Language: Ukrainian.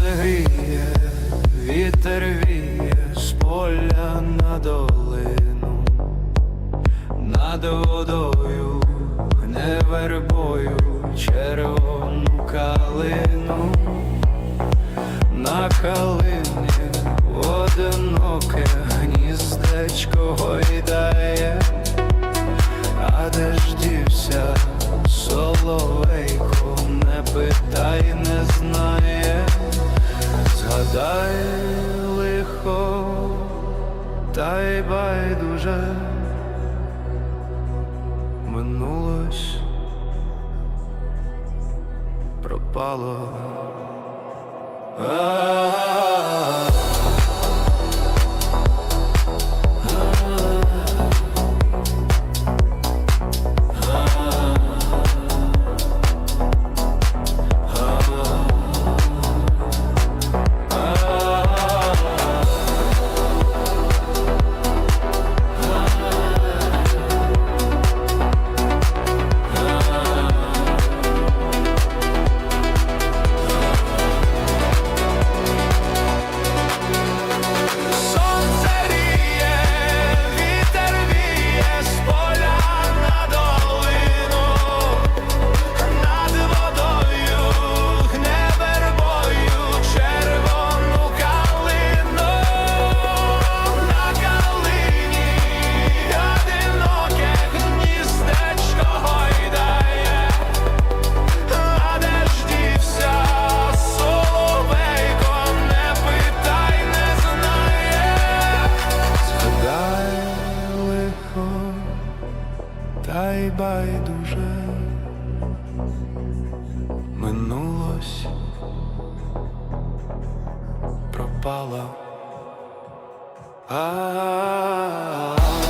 Сонце гріє, вітер віє з поля на долину, над водою не вербою червону калину, на калині та й байдуже минулось, пропало. Та й байдуже минулось, пропала. А-а-а.